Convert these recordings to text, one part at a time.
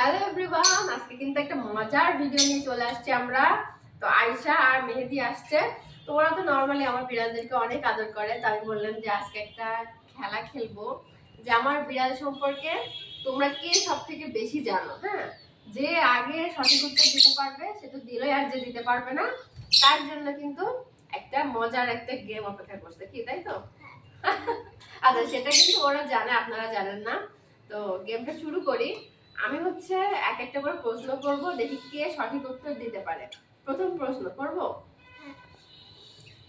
Hello everyone আজকে কিন্তু একটা মজার ভিডিও নিয়ে চলে আসছি আমরা। তো আয়শা আর মেহেদি আসছে। তো ওরা তো নর্মালি আমার বিড়ালদেরকে অনেক আদর করে তো আমি বললাম যে আজকে একটা খেলা খেলব যে আমার বিড়াল সম্পর্কে তোমরা কে সব থেকে বেশি জানো? হ্যাঁ যে আগে সঠিক উত্তর দিতে পারবে সে তো দিলই আর যে দিতে পারবে না। তার জন্য কিন্তু একটা মজার একটা গেম অপেক্ষা করছে কি তাই তো? আচ্ছা সেটা কিন্তু ওরা জানে আপনারা জানেন না। তো গেমটা শুরু করি। আমি হচ্ছে এক একটা করে প্রশ্ন করব, দেখি কে সঠিক উত্তর দিতে পারে। প্রথম প্রশ্ন করব?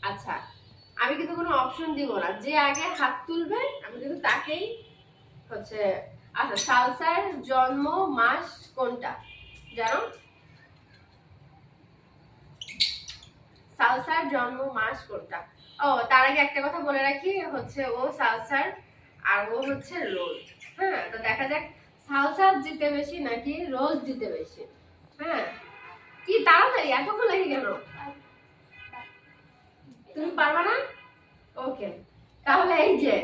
আচ্ছা আমি কিন্তু কোনো অপশন দিব না। যে আগে হাত তুলবে, আমি কিন্তু তাকেই হচ্ছে আচ্ছা সালসার জন্ম মাস কোনটা? জানো? সালসার জন্ম মাস কোনটা? ও, তার আগে একটা কথা বলে রাখি, হচ্ছে ও সালসার আর ও হচ্ছে রোজ হ্যাঁ তো দেখা যাক সালসার জিতে বেশি নাকি রোজ জিতে বেশি? হ্যাঁ। কি তাড়াতাড়ি? এতক্ষণ লাগে কেন? তুমি পারবা না? ওকে। তাহলে এই যে।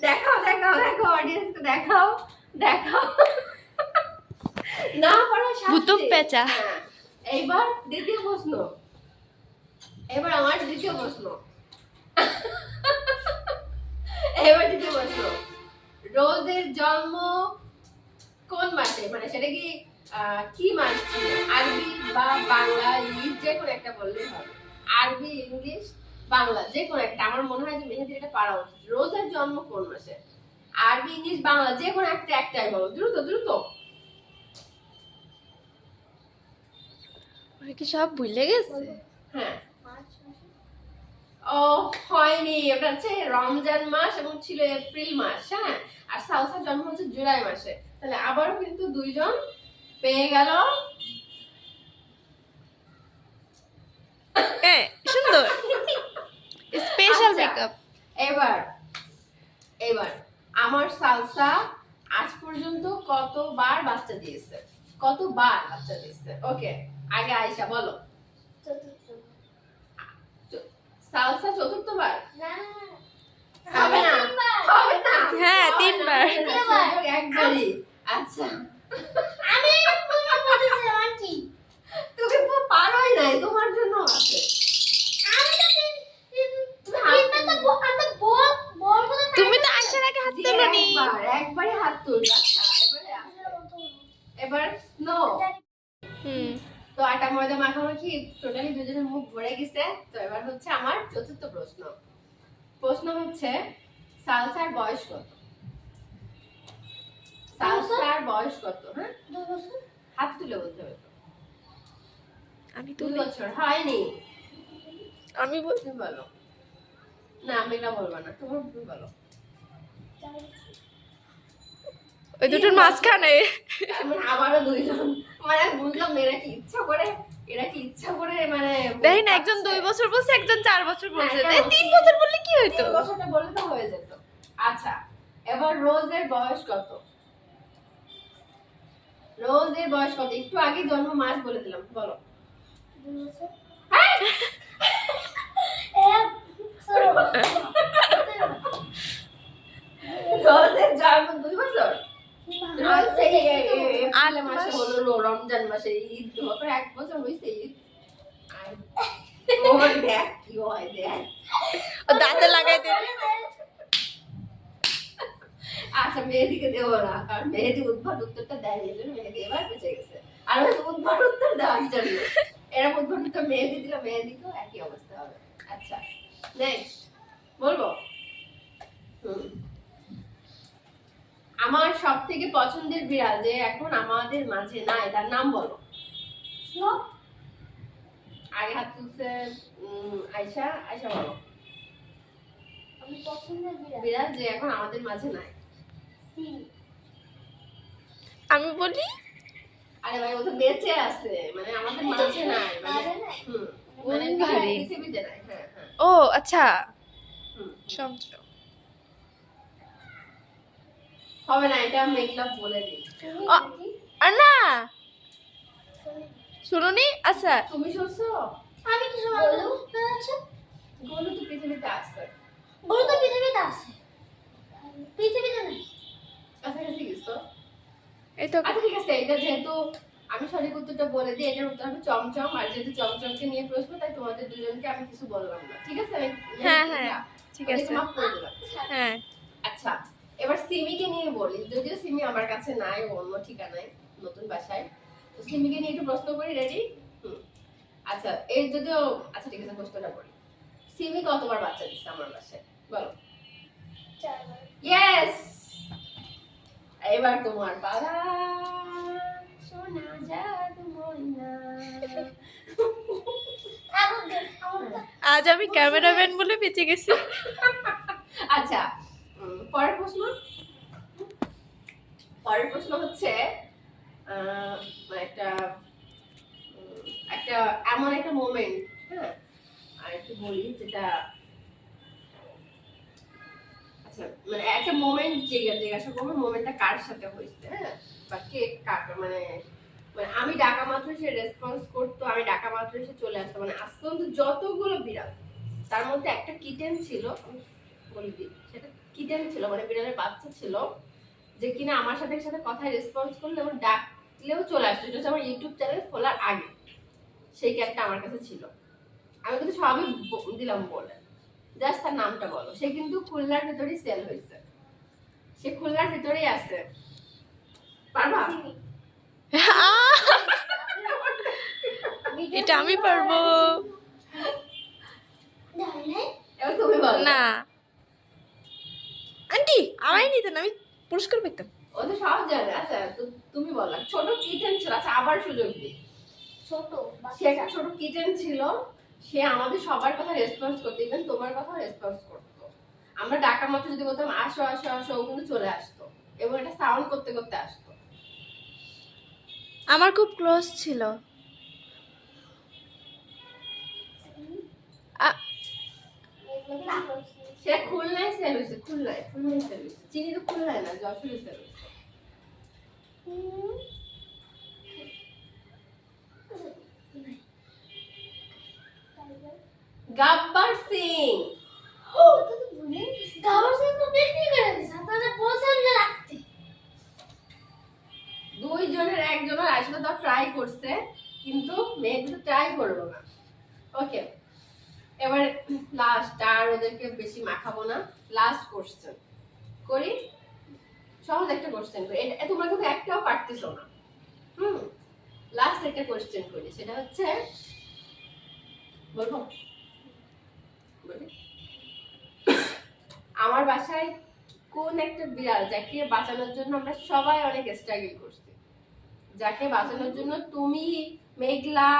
দেখাও দেখাও দেখাও অডিয়েন্সকে দেখাও দেখাও। না পারো শাস্তি। পেঁচা। হ্যাঁ। এইবার দ্বিতীয় প্রশ্ন। এবার আমার দ্বিতীয় প্রশ্ন। এবার দ্বিতীয় প্রশ্ন রোজের জন্ম কোন মাসে? মানে সেটা কি কি মাস ছিল? আরবি বা বাংলা ইংলিশ যে কোনো একটা বললেই হবে। আরবি ইংলিশ বাংলা যে কোনো একটা। আমার মনে হয় যে মেহেদির এটা পারা উচিত। রোজের জন্ম কোন মাসে? আরবি ইংলিশ বাংলা যে কোনো একটা একটাই বলো। দ্রুত দ্রুত। কি সব ভুলে গেছে? হ্যাঁ। হয়নি ওটা হচ্ছে রমজান মাস এবং ছিল এপ্রিল মাস হ্যাঁ? আর সাউসার জন্ম হচ্ছে জুলাই মাসে। তাহলে আবারও কিন্তু দুইজন পেয়ে গেল। সুন্দর। স্পেশাল আচ্ছা। মেকআপ এবার এবার আমার সালসা আজ পর্যন্ত কতবার বাচ্চা দিয়েছে? কতবার বাচ্চা দিয়েছে? ওকে আগে আয়শা বলো। সালসা চতুর্থবার? হবে না। হবে না। হ্যাঁ, হবে না, তিনবার। না, সুযোগ একবারই। আচ্ছা। তুমি তো পারোই নাই তোমার জন্য আছে। তুমি তো আসার আগে হাত তোলনি। একবার। একবারই হাত তুলবে। আচ্ছা এবারে স্নো তো আটা ময়দা মাখামাখি টোটালি দুজনের মুখ ভরে গেছে। তো এবার হচ্ছে আমার চতুর্থ প্রশ্ন। প্রশ্ন হচ্ছে সালসার বয়স কত? সালসার বয়স কত? হ্যাঁ? হাত তুলে বলতে হবে আমি দুই বছর হয়নি। আমি বল তুমি বলো। না আমি এটা বলব না তোমার তুমি বলো। ওই দুটোর মাঝখানে। মানে আবারও দুইজন মানে বুঝলাম এরা কি ইচ্ছা করে? এরা কি ইচ্ছা করে মানে দেখি একজন দুই বছর বলছে একজন চার বছর বলছে হ্যাঁ, তাই কেন? তিন বছর বললে কি হইতো? বছরটা বললে তো হয়ে যেত। আচ্ছা এবার রোজের বয়স কত? রোজের বয়স কত? একটু আগে জন্ম মাস বলে দিলাম বলো। হ্যাঁ? রোজের জন্ম দুই বছর? আট মাসে হলো রমজান মাসে ঈদ এক বছর হয়েছে ঈদ। দাঁতে লাগাই দে আচ্ছা মেহেদিকে দেবো না কারণ মেহেদি উদ্ভট উত্তরটা দেয়নি এই জন্য মেহেদি এবার বেঁচে গেছে। আর হয়তো উদ্ভট উত্তর দেওয়ার জন্য এরকম উদ্ভট উত্তর মেহেদি দিলে মেহেদিকেও একই অবস্থা হবে। আচ্ছা নেক্সট বলব? আমার সব থেকে পছন্দের বিড়াল যে এখন আমাদের মাঝে নাই তার নাম বলো। আগে হাত তুলছে উম, আয়শা। আয়শা বলো। বিড়াল। যে এখন আমাদের মাঝে নাই। আমি বলি? আরে ভাই ও তো বেঁচে আছে মানে আমাদের মাঝে নাই মানে মানে পৃথিবীতে নাই হ্যাঁ হ্যাঁ। ও আচ্ছা। হবে না এটা মেঘলা বলে দিই। আর না শুনুনি? আচ্ছা। তুমি শুনছো? আমি কি সময় বলব গোলু তো পৃথিবীতে আছে। গরু তো পৃথিবীতে আছে। পৃথিবীতে নেই। এই তো আচ্ছা ঠিক আছে এটা যেহেতু আমি সঠিক উত্তরটা বলে দিই এটার উত্তর হবে চমচম। আর যেহেতু চমচমকে নিয়ে প্রশ্ন তাই তোমাদের দুজনকে আমি কিছু বললাম না। ঠিক আছে? আমি হ্যাঁ, হ্যাঁ, ঠিক আছে। হ্যাঁ। আচ্ছা। এবার সিমিকে নিয়ে বলি যদিও সিমি আমার কাছে নাই অন্য ঠিকানায় নতুন বাসায়। তো সিমিকে নিয়ে একটু প্রশ্ন করি রেডি আচ্ছা এর যদিও আচ্ছা ঠিক আছে প্রশ্নটা করি। সিমি কতবার বাচ্চা দিচ্ছে আমার বাসায়? বলো। ইয়েস এবার তোমার পালা। জাদু ময়না। তো আজ আমি ক্যামেরাম্যান বলে বেঁচে গেছি। আচ্ছা পরের প্রশ্ন? পরের প্রশ্ন হচ্ছে একটা একটা এমন একটা মোমেন্ট হ্যাঁ? আর একটু বলি যেটা আচ্ছা মানে একটা মোমেন্ট জিজ্ঞাসা করব মোমেন্টটা কার সাথে হয়েছে হ্যাঁ? বা কে কার মানে মানে আমি ডাকা মাত্র সে রেসপন্স করতো, আমি ডাকা মাত্র সে চলে আসতো মানে আজ যতগুলো বিড়াল, তার মধ্যে একটা কিটেন ছিল বলে দিই, সেটা কিটেন ছিল? মানে বিড়ালের বাচ্চা ছিল যে কিনা আমার সাথে সাথে কথায় রেসপন্স করলে এবং ডাকলেও চলে আসতো। এটা হচ্ছে আমার ইউটিউব চ্যানেল খোলার আগে। সেই ক্যাটটা আমার কাছে ছিল। আমি কিন্তু সবই দিলাম বলে। জাস্ট তার নামটা বলো। সে কিন্তু খুলনার ভেতরেই সেল হয়েছে। সে খুলনার ভেতরেই আছে। পারবা? এটা আমি পারব। না, না, এবার না আমায় নিতেন আমি পুরস্কার পেতাম। ও তো সব জানে। আচ্ছা তুমি বলো ছোট কিটেন ছিল আচ্ছা আবার সুযোগ দিই। ছোট সে একটা ছোট কিটেন ছিল সে আমাদের সবার কথা রেসপন্স করতো ইভেন তোমার কথা রেসপন্স করতো। আমরা ডাকা মাত্র যদি বলতাম আসো আসো আসো ও কিন্তু চলে আসতো। এবং এটা সাউন্ড করতে করতে আসতো। আমার খুব ক্লোজ ছিল। আ- সে খুলনায় সেল হয়েছে খুলনায় খুলনায় সেল হয়েছে। চিনি তো খুলনায় না যশোরে সেল হয়েছে। গাব্বার সিং। দুইজনের একজনের আসলে তো ট্রাই করছে কিন্তু মেয়ে কিন্তু ট্রাই করব না। ওকে এবার লাস্ট আর ওদেরকে বেশি মাখাবো না। লাস্ট কোশ্চেন করি। সহজ একটা কোশ্চেন করি। এটা, তোমরা কিন্তু একটাও পারতেছো না। হুম লাস্ট একটা কোশ্চেন করি। সেটা হচ্ছে বলব বলি? আমার বাসায় কোন একটা বিড়াল যাকে বাঁচানোর জন্য আমরা সবাই অনেক স্ট্রাগল করছি? যাকে বাঁচানোর জন্য তুমি, মেঘলা,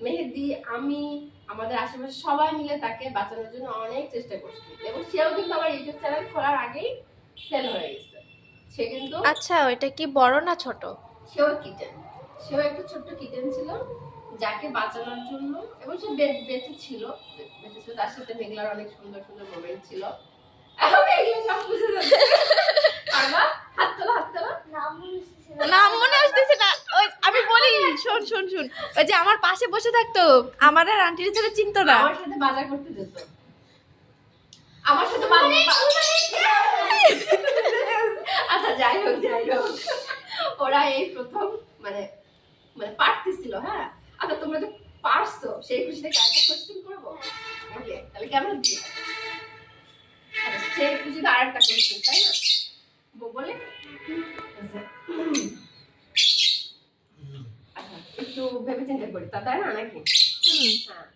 মেহেদি, আমি আমাদের আশেপাশে সবাই মিলে তাকে বাঁচানোর জন্য অনেক চেষ্টা করছি। এবং সেও কিন্তু আমার ইউটিউব চ্যানেল খোলার আগেই সেল হয়ে গেছে। সে কিন্তু আচ্ছা ওইটা কি বড় না ছোট? সেও কিটেন সেও একটা ছোট্ট কিটেন ছিল যাকে বাঁচানোর জন্য এবং সে বে- বেঁচে ছিল। বেঁচে ছিল তার সাথে মেঘলার অনেক সুন্দর সুন্দর মোমেন্ট ছিল। এখন এগুলো সব বুঝে যাচ্ছে। হাত তোলা হাত তোলা। নাম মনে আসতেছে না। আমি বলি শোন শোন শোন। ওই যে আমার পাশে বসে থাকতো। আমার আর আন্টির ছেলে চিনতো না। আমার সাথে বাজার করতে যেত। আমার সাথে আচ্ছা যাই হোক যাই হোক। ওরা এই প্রথম মানে মানে পারতেছিল হ্যাঁ? আচ্ছা তোমরা তো পারছ সেই খুশিতে কাজটা কোশ্চেন করব? ওকে তাহলে কেমন আচ্ছা, সেই খুশিতে আর একটা কোশ্চেন তাই না? বলে? একটু ভেবে চিন্তা করি তা তাই না নাকি হুম। হ্যাঁ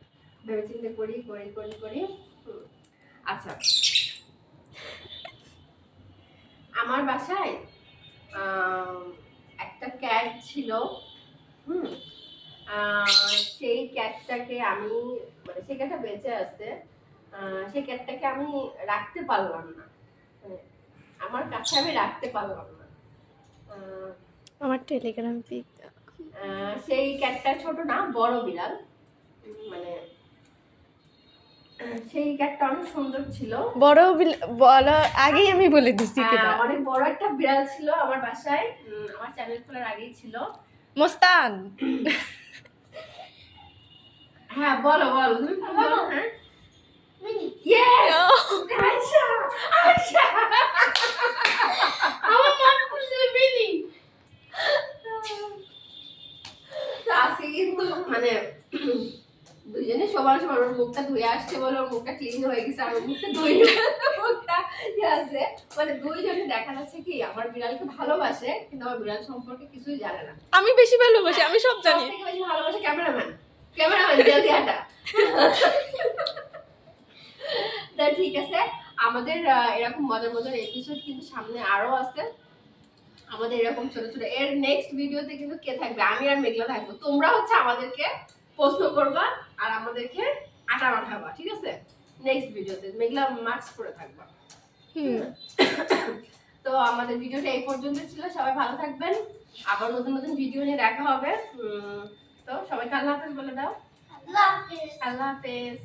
ভেবে চিন্তা করি করি করি করি হুম। আচ্ছা আমার বাসায় একটা ক্যাট ছিল হুম সেই ক্যাটটাকে আমি মানে সেই ক্যাটটা বেঁচে আছে সেই ক্যাটটাকে আমি রাখতে পারলাম না মানে আমার কাছে আমি রাখতে পারলাম না আমার টেলিগ্রাম পিক সেই ক্যাটটা ছোট না বড় বিড়াল মানে সেই ক্যাটটা অনেক সুন্দর ছিল। বড় বিল- বড় আগেই আমি বলে দিছি অনেক বড় একটা বিড়াল ছিল আমার বাসায়। আমার চ্যানেল খোলার আগেই ছিল। মোস্তান! হ্যাঁ বলো বলো। তুমি বলো হ্যাঁ মিনি Yes! আয়শা! আয়শা! আমার মনে পড়ছিল মিনি মুখটা ধুয়ে আসছে বলে ওর মুখটা ক্লিন হয়ে গেছে আর ওর মুখটা মুখটা ইয়ে আছে। মানে দুইজনে দেখা যাচ্ছে কি আমার বিড়ালকে ভালোবাসে কিন্তু আমার বিড়াল সম্পর্কে কিছুই জানে না। আমি বেশি ভালোবাসি আমি সব জানি। বেশি ভালোবাসে ক্যামেরাম্যান। ক্যামেরাম্যান জলদি হাঁটা। তা ঠিক আছে আমাদের এরকম মজার মজার এপিসোড কিন্তু সামনে আরও আছে। আমাদের এরকম ছোট ছোট এর নেক্সট ভিডিওতে কিন্তু কে থাকবে? আমি আর মেঘলা থাকব। তোমরা হচ্ছে আমাদেরকে প্রশ্ন করবা আর আমাদেরকে আটা মাঠাবা ঠিক আছে? নেক্সট ভিডিওতে মেঘলা মাস্ক পরে থাকবা। তো আমাদের ভিডিওটা এই পর্যন্ত ছিল সবাই ভালো থাকবেন। আবার নতুন নতুন ভিডিও নিয়ে দেখা হবে। তো সবাইকে আল্লাহ হাফেজ বলে দাও। আল্লাহ হাফেজ। আল্লাহ হাফেজ।